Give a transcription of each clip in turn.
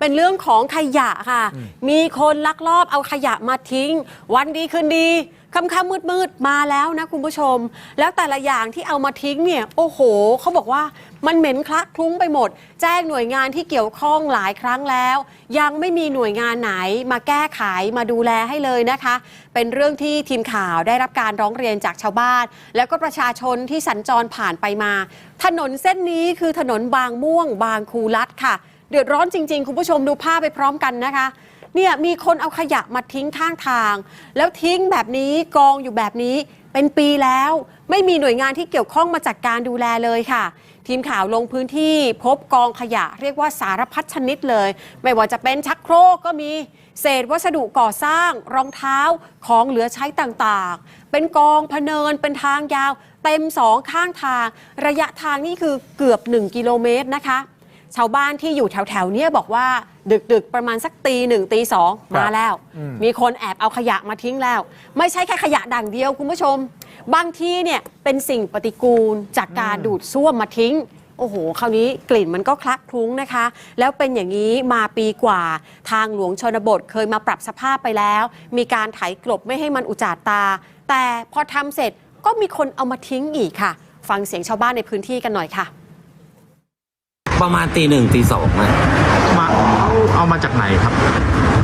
เป็นเรื่องของขยะค่ะ มีคนลักลอบเอาขยะมาทิ้ง วันดีคืนดีค่ำๆมืดๆมาแล้วนะคุณผู้ชม แล้วแต่ละอย่างที่เอามาทิ้งเนี่ย โอ้โหเขาบอกว่ามันเหม็นคละคลุ้งไปหมด แจ้งหน่วยงานที่เกี่ยวข้องหลายครั้งแล้ว ยังไม่มีหน่วยงานไหนมาแก้ไขมาดูแลให้เลยนะคะ เป็นเรื่องที่ทีมข่าวได้รับการร้องเรียนจากชาวบ้าน แล้วก็ประชาชนที่สัญจรผ่านไปมา ถนนเส้นนี้คือถนนบางม่วง บางคูรัดค่ะ เดือดร้อนจริง ๆ คุณผู้ชมดูภาพไปพร้อมกันนะคะ เนี่ยมีคนเอาขยะมาทิ้งข้างทาง แล้วทิ้งแบบนี้กองอยู่แบบนี้เป็นปีแล้ว ไม่มีหน่วยงานที่เกี่ยวข้องมาจัดการดูแลเลยค่ะ ทีมข่าวลงพื้นที่พบกองขยะ เรียกว่าสารพัดชนิดเลย ไม่ว่าจะเป็นชักโครกก็มีเศษวัสดุก่อสร้าง รองเท้าของเหลือใช้ต่างๆ เป็นกองพเนินเป็นทางยาว เต็มสองข้างทาง ระยะทางนี่คือเกือบ 1 กิโลเมตรนะคะ ชาวบ้านที่อยู่แถวๆเนี้ยบอกว่าดึกๆ ประมาณสักตีหนึ่งตีสองมาแล้วมีคนแอบเอาขยะมาทิ้งแล้ว ไม่ใช่แค่ขยะด่างเดียวคุณผู้ชม บางที่เนี่ยเป็นสิ่งปฏิกูลจากการดูดซ่วมมาทิ้ง โอ้โห คราวนี้กลิ่นมันก็คลักคลุ้งนะคะ แล้วเป็นอย่างนี้มาปีกว่า ทางหลวงชนบทเคยมาปรับสภาพไปแล้ว มีการไถกลบไม่ให้มันอุจจาตา แต่พอทำเสร็จก็มีคนเอามาทิ้งอีกค่ะ ฟังเสียงชาวบ้านในพื้นที่กันหน่อยค่ะ ประมาณตีหนึ่งตีสองนะมาเอาเอามาจากไหนครับ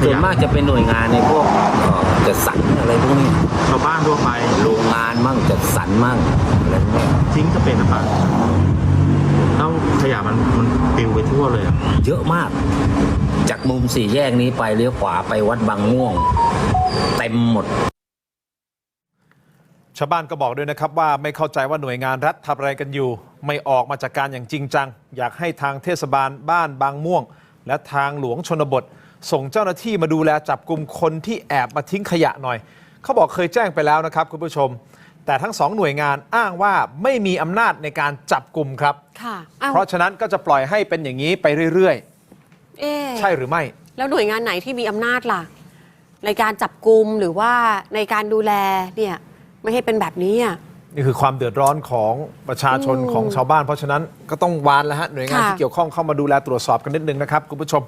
ส่วนมากจะเป็นหน่วยงานในพวกเอ่อจัดสรรอะไรพวกนี้ชาวบ้านทั่วไปโรงงานมั่งจัดสรรมั่งอะไรพวกนี้ทิ้งจะเป็นหรือเปล่าแล้วขยะมันมันปลิวไปทั่วเลยอะเยอะมาก จากมุมสี่แยกนี้ไปเลี้ยวขวาไปวัดบางม่วง เต็มหมดชาวบ้านก็บอกด้วยนะครับว่าไม่เข้าใจว่าหน่วยงานรัฐทำอะไรกันอยู่ ไม่ออกมาจากการอย่างจริงจัง อยากให้ทางเทศบาลบ้านบางม่วง และทางหลวงชนบท ส่งเจ้าหน้าที่มาดูแลจับกลุ่มคนที่แอบมาทิ้งขยะหน่อย เขาบอกเคยแจ้งไปแล้วนะครับคุณผู้ชม แต่ทั้งสองหน่วยงานอ้างว่าไม่มีอำนาจในการจับกลุ่มครับ ค่ะอ้าวเพราะฉะนั้นก็จะปล่อยให้เป็นอย่างนี้ไปเรื่อยเอ๊ะๆ ใช่หรือไม่ แล้วหน่วยงานไหนที่มีอำนาจล่ะ ในการจับกลุ่มหรือว่าในการดูแลเนี่ย ไม่ให้เป็นแบบนี้อะ นี่คือความเดือดร้อนของประชาชนอืมของชาวบ้าน เพราะฉะนั้นก็ต้องวานแล้วฮะหน่วยงานค่ะ ที่เกี่ยวข้องเข้ามาดูแลตรวจสอบกันนิดนึงนะครับคุณผู้ชม